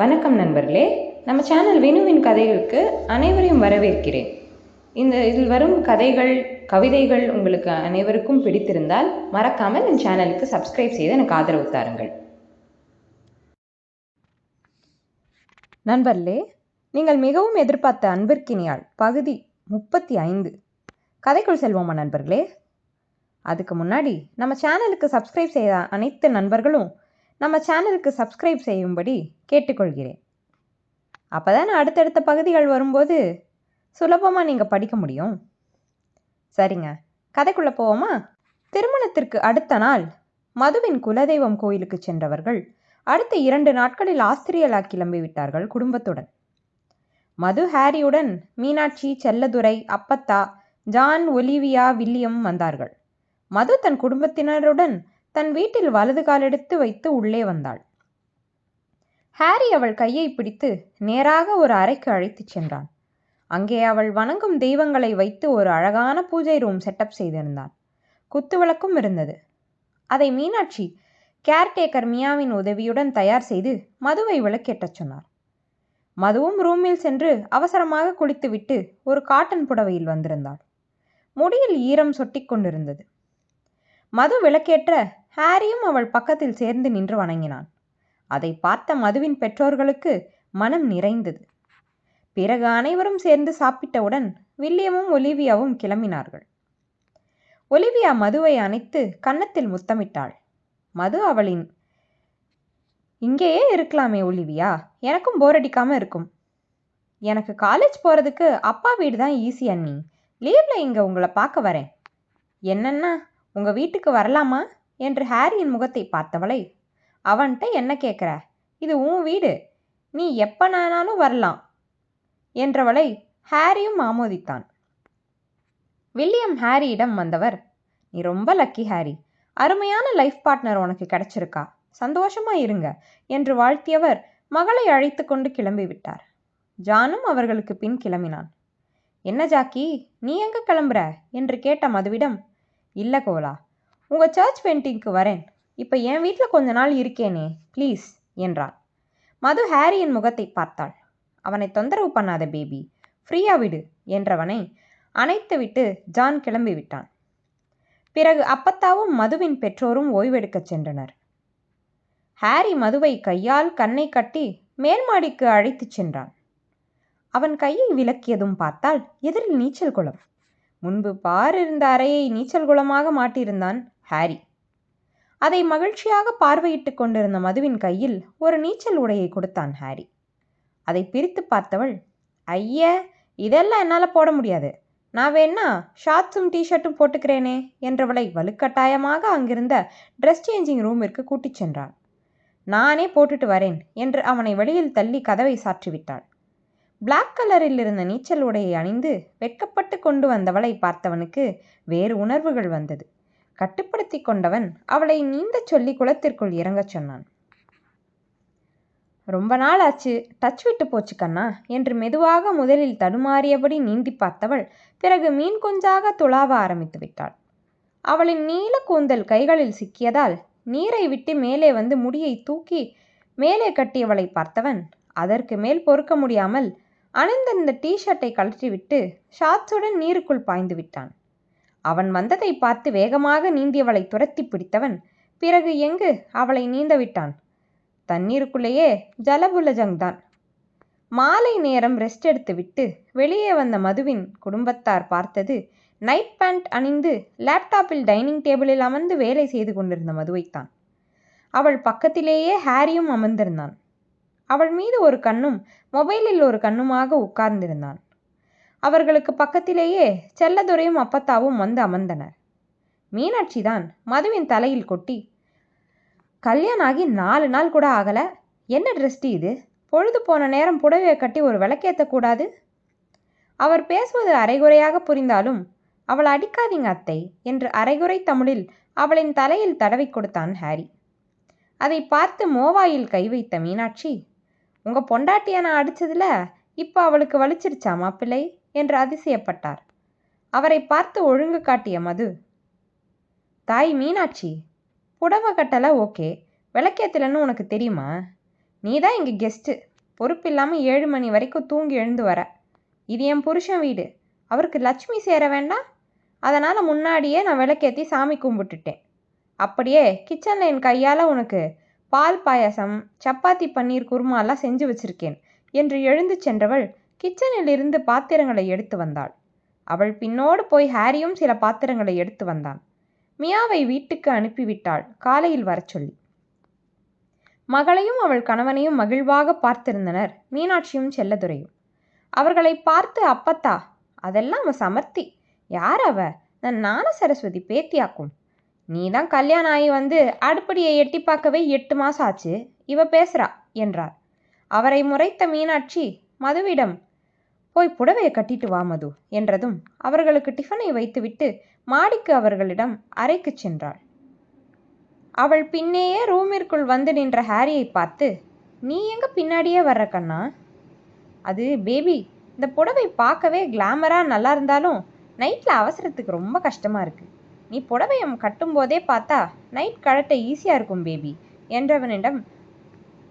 வணக்கம் நண்பர்களே. நம்ம சேனல் வினுவின் கதைகளுக்கு அனைவரையும் வரவேற்கிறேன். இந்த இதில் வரும் கதைகள் கவிதைகள் உங்களுக்கு அனைவருக்கும் பிடித்திருந்தால் மறக்காமல் என் சேனலுக்கு சப்ஸ்கிரைப் செய்து எனக்கு ஆதரவு தாருங்கள். நண்பர்களே நீங்கள் மிகவும் எதிர்பார்த்த அன்பிற்கினியாள் பகுதி முப்பத்தி ஐந்து. கதைக்குள் செல்வோமா நண்பர்களே? அதுக்கு முன்னாடி நம்ம சேனலுக்கு சப்ஸ்கிரைப் செய்த அனைத்து நண்பர்களும் நம்ம சேனலுக்கு சப்ஸ்கிரைப் செய்யும்படி கேட்டுக்கொள்கிறேன். அப்போ தான் அடுத்தடுத்த பகுதிகள் வரும்போது சுலபமாக நீங்கள் படிக்க முடியும். சரிங்க. கதைக்குள்ளே போவோமா? திருமணத்திற்கு அடுத்த நாள் மதுவின் குலதெய்வம் கோயிலுக்கு சென்றவர்கள் அடுத்த இரண்டு நாட்களில் ஆஸ்திரேலியா கிளம்பிவிட்டார்கள் குடும்பத்துடன். மது ஹாரியுடன் மீனாட்சி செல்லதுரை அப்பத்தா ஜான் ஒலிவியா வில்லியம் வந்தார்கள். மது தன் குடும்பத்தினருடன் தன் வீட்டில் வலது காலெடுத்து வைத்து உள்ளே வந்தாள். ஹாரி அவள் கையை பிடித்து நேராக ஒரு அறைக்கு அழைத்துச் சென்றான். அங்கே அவள் வணங்கும் தெய்வங்களை வைத்து ஒரு அழகான பூஜை ரூம் செட்டப் செய்திருந்தான் குத்துவிளக்கும் இருந்தது. அதை மீனாட்சி கேர்டேக்கர் மியாவின் உதவியுடன் தயார் செய்து மதுவை விளக்கேற்றச் சொன்னார். மதுவும் ரூமில் சென்று அவசரமாக குளித்துவிட்டு ஒரு காட்டன் புடவையில் வந்திருந்தாள். முடியில் ஈரம் சொட்டிக் கொண்டிருந்தது. மது விளக்கேற்ற ஹாரியும் அவள் பக்கத்தில் சேர்ந்து நின்று வணங்கினான். அதை பார்த்த மதுவின் பெற்றோர்களுக்கு மனம் நிறைந்தது. பிறகு அனைவரும் சேர்ந்து சாப்பிட்டவுடன் வில்லியமும் ஒலிவியாவும் கிளம்பினார்கள். ஒலிவியா மதுவை அணைத்து கன்னத்தில் முத்தமிட்டாள். மது அவளின் இங்கேயே இருக்கலாமே ஒலிவியா எனக்கும் போர் அடிக்காம இருக்கும். எனக்கு காலேஜ் போகிறதுக்கு அப்பா வீடு தான் ஈஸி அண்ணி. லீவில் இங்கே உங்களை பார்க்க வரேன். என்னென்னா உங்கள் வீட்டுக்கு வரலாமா? என்று ஹாரியின் முகத்தை பார்த்தவளை அவன்கிட்ட என்ன கேட்குற இது உன் வீடு. நீ எப்பனானாலும் வரலாம். என்றவளை ஹாரியும் ஆமோதித்தான். வில்லியம் ஹாரியிடம் வந்தவர் நீ ரொம்ப லக்கி ஹாரி. அருமையான லைஃப் பார்ட்னர் உனக்கு கிடைச்சிருக்கா. சந்தோஷமா இருங்க என்று வாழ்த்தியவர் மகளை அழைத்து கொண்டு கிளம்பிவிட்டார் ஜானும் அவர்களுக்கு பின் கிளம்பினான். என்ன ஜாக்கி நீ எங்க கிளம்புற? என்று கேட்ட மதுவிடம் இல்லை கோலா. உங்கள் சர்ச் பெயிண்டிங்க்கு வரேன். இப்போ என் வீட்டில் கொஞ்ச நாள் இருக்கேனே ப்ளீஸ் என்றான் மது ஹாரியின் முகத்தை பார்த்தாள். அவனை தொந்தரவு பண்ணாத பேபி ஃப்ரீயா விடு என்றவனை அணைத்துவிட்டு ஜான் கிளம்பி விட்டான். பிறகு அப்பத்தாவும் மதுவின் பெற்றோரும் ஓய்வெடுக்கச் சென்றனர். ஹாரி மதுவை கையால் கண்ணை கட்டி மேல்மாடிக்கு அழைத்துச் சென்றான். அவன் கையை விலக்கியதும் பார்த்தால் எதிரில் நீச்சல் குளம். முன்பு பார் இருந்த அறையை நீச்சல் குளமாக மாட்டியிருந்தான். ஹாரி. அதை மகிழ்ச்சியாக பார்வையிட்டு கொண்டிருந்த மதுவின் கையில் ஒரு நீச்சல் உடையை கொடுத்தான் ஹாரி. அதை பிரித்து பார்த்தவள் ஐய இதெல்லாம் என்னால் போட முடியாது. நான் வேணா ஷார்ட்ஸும் டிஷர்ட்டும் போட்டுக்கிறேனே என்றவளை வலுக்கட்டாயமாக அங்கிருந்த ட்ரெஸ் சேஞ்சிங் ரூமிற்கு கூட்டிச் சென்றாள். நானே போட்டுட்டு வரேன் என்று அவனை வெளியில் தள்ளி கதவை சாற்றிவிட்டாள். பிளாக் கலரில் இருந்த நீச்சல் உடையை அணிந்து வெட்கப்பட்டு கொண்டு வந்தவளை பார்த்தவனுக்கு வேறு உணர்வுகள் வந்தது. கட்டுப்படுத்தி கொண்டவன் அவளை நீந்தச் சொல்லி குளத்திற்குள் இறங்கச் சொன்னான். ரொம்ப நாள் ஆச்சு டச் விட்டு போச்சு கண்ணா என்று மெதுவாக முதலில் தடுமாறியபடி நீந்தி பார்த்தவள் பிறகு மீன் குஞ்சாக துளாவ ஆரம்பித்து விட்டாள். அவளின் நீல கூந்தல் கைகளில் சிக்கியதால் நீரை விட்டு மேலே வந்து முடியை தூக்கி மேலே கட்டியவளை பார்த்தவன் அதற்கு மேல் பொறுக்க முடியாமல் அணிந்திருந்த டீஷர்ட்டை கழற்றிவிட்டு ஷாட்ஸுடன் நீருக்குள் பாய்ந்து விட்டான். அவன் வந்ததை பார்த்து வேகமாக நீந்தியவளை துரத்தி பிடித்தவன் பிறகு எங்கு அவளை நீந்த விட்டான் தண்ணீருக்குள்ளேயே ஜலபுலஜங் தான் மாலை நேரம் ரெஸ்ட் எடுத்துவிட்டு வெளியே வந்த மதுவின் குடும்பத்தார் பார்த்தது நைட் பேண்ட் அணிந்து லேப்டாப்பில் டைனிங் டேபிளில் அமர்ந்து வேலை செய்து கொண்டிருந்த மதுவைத்தான். அவள் பக்கத்திலேயே ஹாரியும் அமர்ந்திருந்தான். அவள் மீது ஒரு கண்ணும் மொபைலில் ஒரு கண்ணுமாக உட்கார்ந்திருந்தான். அவர்களுக்கு பக்கத்திலேயே செல்லதுரையும் அப்பத்தாவும் வந்து அமர்ந்தனர். மீனாட்சி தான் மதுவின் தலையில் கொட்டி கல்யாணம் ஆகி நாலு நாள் கூட ஆகலை. என்ன ட்ரெஸ்டி இது? பொழுது போன நேரம் புடவையை கட்டி ஒரு விளக்கேற்றக்கூடாது அவர் பேசுவது அரைகுறையாக புரிந்தாலும் அவள் அடிக்காதீங்க அத்தை என்று அரைகுறை தமிழில் அவளின் தலையில் தடவி கொடுத்தான் ஹாரி. அதை பார்த்து மோவாயில் கை வைத்த மீனாட்சி உங்கள் பொண்டாட்டியை நான் அடித்ததில் இப்போ அவளுக்கு வலிச்சிருச்சா மாப்பிள்ளை என்று அதிசயப்பட்டார். அவரை பார்த்து ஒழுங்கு காட்டிய மது தாய் மீனாட்சி புடவை கட்டலை ஓகே விளக்கேத்தலைன்னு உனக்கு தெரியுமா? நீ தான் இங்கே கெஸ்ட்டு பொறுப்பு இல்லாமல் ஏழு மணி வரைக்கும் தூங்கி எழுந்து வர. இது என் புருஷன் வீடு அவருக்கு லட்சுமி சேர வேண்டாம். அதனால் முன்னாடியே நான் விளக்கேற்றி சாமி கும்பிட்டுட்டேன். அப்படியே கிச்சனில் என் கையால் உனக்கு பால் பாயாசம் சப்பாத்தி பன்னீர் குருமாலாம் செஞ்சு வச்சுருக்கேன் என்று எழுந்து சென்றவள் கிச்சனில் இருந்து பாத்திரங்களை எடுத்து வந்தாள். அவள் பின்னோடு போய் ஹாரியும் சில பாத்திரங்களை எடுத்து வந்தான். மியாவை வீட்டுக்கு அனுப்பிவிட்டாள். காலையில் வரச் சொல்லி. மகளையும் அவள் கணவனையும் மகிழ்வாக பார்த்திருந்தனர். மீனாட்சியும் செல்லதுரையும். அவர்களை பார்த்து அப்பத்தா அதெல்லாம் அவன் சமர்த்தி. யார் அவ? நான் நான சரஸ்வதி பேத்தியாக்கும். நீ தான் கல்யாணம் ஆகி வந்து அடுப்படியை எட்டி பார்க்கவே எட்டு மாசம் ஆச்சு. இவ பேசுறா என்றார். அவரை முறைத்த மீனாட்சி மதுவிடம் போய் புடவையை கட்டிட்டு வா மது என்றதும் அவர்களுக்கு டிஃபனை வைத்துவிட்டு மாடிக்கு அவர்களிடம் அறைக்கு சென்றாள். அவள் பின்னேயே ரூமிற்குள் வந்து நின்ற ஹாரியை பார்த்து நீ எங்க பின்னாடியே வர்ற கண்ணா? அது பேபி இந்த புடவை பார்க்கவே கிளாமராக நல்லா இருந்தாலும் நைட்டில் அவசரத்துக்கு ரொம்ப கஷ்டமாக இருக்குது நீ புடவையம் கட்டும்போதே பார்த்தா நைட் கழட்ட ஈஸியாக இருக்கும் பேபி என்றவனிடம்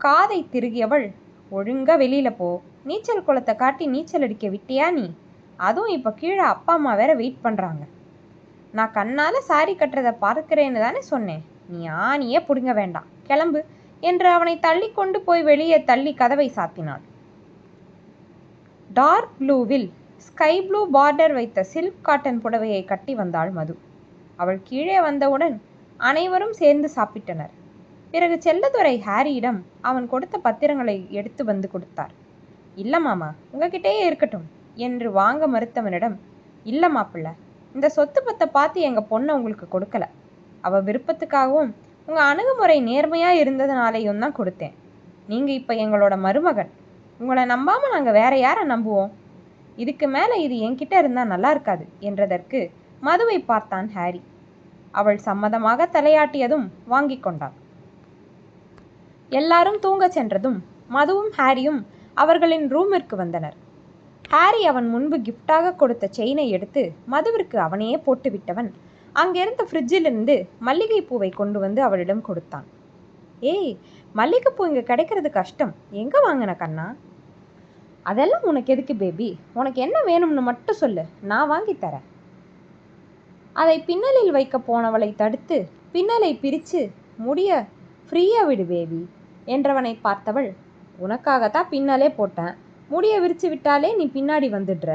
காதை திருகியவள் ஒழுங்கா வெளியில் போ. நீச்சல் குளத்தை காட்டி நீச்சல் அடிக்க விட்டியா நீ? அதுவும் இப்போ கீழே அப்பா அம்மா வேற வெயிட் பண்ணுறாங்க நான் கண்ணால் சாரி கட்டுறதை பார்க்கிறேன்னு தானே சொன்னேன். நீ ஆணியே பிடுங்க வேண்டாம். கிளம்பு என்று அவனை தள்ளி கொண்டு போய் வெளியே தள்ளி கதவை சாத்தினாள். டார்க் ப்ளூவில் ஸ்கை ப்ளூ பார்டர் வைத்த சில்க் காட்டன் புடவையை கட்டி வந்தாள் மது. அவள் கீழே வந்தவுடன் அனைவரும் சேர்ந்து சாப்பிட்டனர். பிறகு செல்லதுரை ஹாரியிடம் அவன் கொடுத்த பத்திரங்களை எடுத்து வந்து கொடுத்தார். இல்லை மாமா உங்ககிட்டயே இருக்கட்டும் என்று வாங்க மறுத்தவனிடம் இல்லை மாப்பிள்ள இந்த சொத்து பத்தை பார்த்து எங்கள் பொண்ணை உங்களுக்கு கொடுக்கல. அவள் விருப்பத்துக்காகவும் உங்கள் அணுகுமுறை நேர்மையாக இருந்ததுனாலையும் தான் கொடுத்தேன். நீங்கள் இப்போ எங்களோட மருமகன். உங்களை நம்பாமல் நாங்கள் வேற யாரை நம்புவோம்? இதுக்கு மேலே இது என்கிட்ட இருந்தால் நல்லா இருக்காது என்றதற்கு மதுவை பார்த்தான் ஹாரி. அவள் சம்மதமாக தலையாட்டியதும் வாங்கி கொண்டாள். எல்லாரும் தூங்கச் சென்றதும் மதுவும் ஹாரியும் அவர்களின் ரூமிற்கு வந்தனர். ஹாரி அவன் முன்பு கிஃப்டாக கொடுத்த செயினை எடுத்து மதுவிற்கு அவனையே போட்டுவிட்டவன். அங்கிருந்த ஃப்ரிட்ஜிலிருந்து மல்லிகை பூவை கொண்டு வந்து அவளிடம் கொடுத்தான். ஏய் மல்லிகைப்பூ இங்கே கிடைக்கிறது கஷ்டம். எங்கே வாங்கின கண்ணா? அதெல்லாம் உனக்கு எதுக்கு பேபி? உனக்கு என்ன வேணும்னு மட்டும் சொல்லு. நான் வாங்கி தரேன். அதை பின்னலில் வைக்க போனவளை தடுத்து பின்னலை பிரித்து முடிய ஃப்ரீயாக விடு பேபி என்றவனை பார்த்தவள் உனக்காகத்தான் பின்னலே போட்டேன். முடிய விரிச்சு விட்டாலே நீ பின்னாடி வந்துடுற.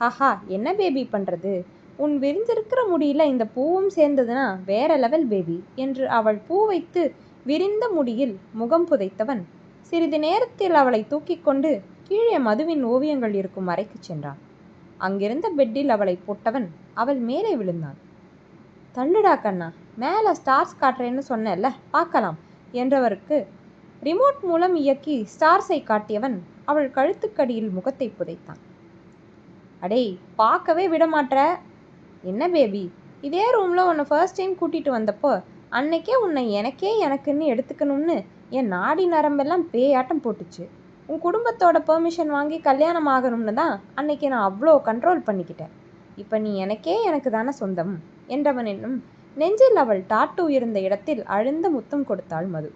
ஹஹா என்ன பேபி பண்ணுறது உன் விரிஞ்சிருக்கிற முடியில இந்த பூவும் சேர்ந்ததுன்னா வேற லெவல் பேபி என்று அவள் பூ வைத்து விரிந்த முடியில் முகம் புதைத்தவன். சிறிது நேரத்தில் அவளை தூக்கி கொண்டு கீழே மதுவின் ஓவியங்கள் இருக்கும் அறைக்கு சென்றான். அங்கிருந்த பெட்டில் அவளை போட்டவன் அவள் மேலே விழுந்தான். தள்ளுடா கண்ணா மேலே ஸ்டார்ஸ் காட்டுறேன்னு சொன்னேன்ல பார்க்கலாம் என்றவருக்கு ரிமோட் மூலம் இயக்கி ஸ்டார்ஸை காட்டியவன் அவள் கழுத்துக்கடியில் முகத்தை புதைத்தான். அடே பார்க்கவே விடமாட்ற. என்ன பேபி? இதே ரூமில் உன்னை ஃபர்ஸ்ட் டைம் கூட்டிகிட்டு வந்தப்போ அன்னைக்கே உன்னை எனக்கே எனக்குன்னு எடுத்துக்கணும்னு என் நாடி நரம்பெல்லாம் பேயாட்டம் போட்டுச்சு. உன் குடும்பத்தோட பெர்மிஷன் வாங்கி கல்யாணம் ஆகணும்னு தான் அன்னைக்கு நான் அவ்வளோ கண்ட்ரோல் பண்ணிக்கிட்டேன். இப்போ நீ எனக்கே எனக்கு தானே சொந்தம் என்றவனிடம் நெஞ்சில் அவள் டாட்டூ இருந்த இடத்தில் அழுந்த முத்தம் கொடுத்தாள் மது.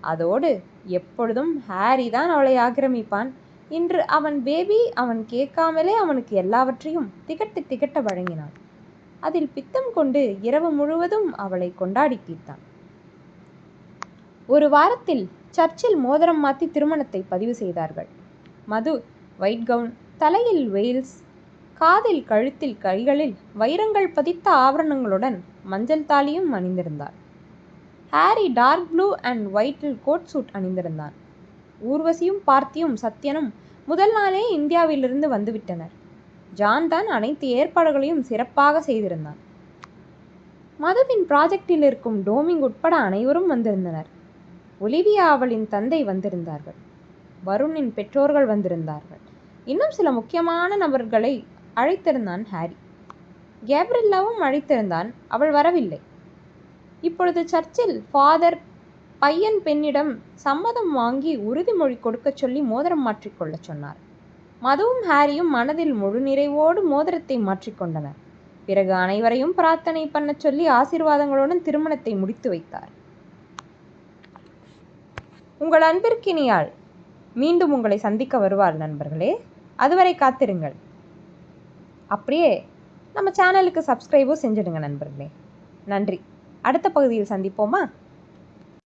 அதோடு எப்பொழுதும் ஹாரி தான் அவளை ஆக்கிரமிப்பான். இன்று அவன் பேபி அவன் கேட்காமலே அவனுக்கு எல்லாவற்றையும் திகட்டு திகட்ட வழங்கினான். அதில் பித்தம் கொண்டு இரவு முழுவதும் அவளை கொண்டாடி தீர்த்தான். ஒரு வாரத்தில் சர்ச்சில் மோதிரம் மாற்றி திருமணத்தை பதிவு செய்தார்கள். மது ஒயிட் கவுன் தலையில் வெயில்ஸ் காதில் கழுத்தில் கைகளில் வைரங்கள் பதித்த ஆவரணங்களுடன் மஞ்சள் தாலியும் அணிந்திருந்தார். ஹாரி டார்க் ப்ளூ அண்ட் ஒயிட்டில் கோட் சூட் அணிந்திருந்தான் ஊர்வசியும் பார்த்தியும் சத்யனும் முதல் நாளே இந்தியாவிலிருந்து வந்துவிட்டனர். ஜான் தான் அனைத்து ஏற்பாடுகளையும் சிறப்பாக செய்திருந்தான். மதுவின் ப்ராஜெக்டில் இருக்கும் டோமிங் உட்பட அனைவரும் வந்திருந்தனர். ஒலிவியா அவளின் தந்தை வந்திருந்தார்கள். வருணின் பெற்றோர்கள் வந்திருந்தார்கள். இன்னும் சில முக்கியமான நபர்களை அழைத்திருந்தான் ஹாரி. கேப்ரில்லாவும் அழைத்திருந்தான். அவள் வரவில்லை. இப்பொழுது சர்ச்சில் ஃபாதர் பையன் பெண்ணிடம் சம்மதம் வாங்கி உறுதிமொழி கொடுக்கச் சொல்லி மோதிரம் மாற்றிக்கொள்ளச் சொன்னார். மதுவும் ஹாரியும் மனதில் முழு நிறைவோடு மோதிரத்தை மாற்றிக்கொண்டனர் பிறகு அனைவரையும் பிரார்த்தனை பண்ணச் சொல்லி ஆசீர்வாதங்களுடன் திருமணத்தை முடித்து வைத்தார். உங்கள் அன்பிற்கினியால் மீண்டும் உங்களை சந்திக்க வருவார் நண்பர்களே. அதுவரை காத்திருங்கள். அப்படியே நம்ம சேனலுக்கு சப்ஸ்கிரைபும் செஞ்சிடுங்க நண்பர்களே. நன்றி. அடுத்த பகுதியில் சந்திப்போமா?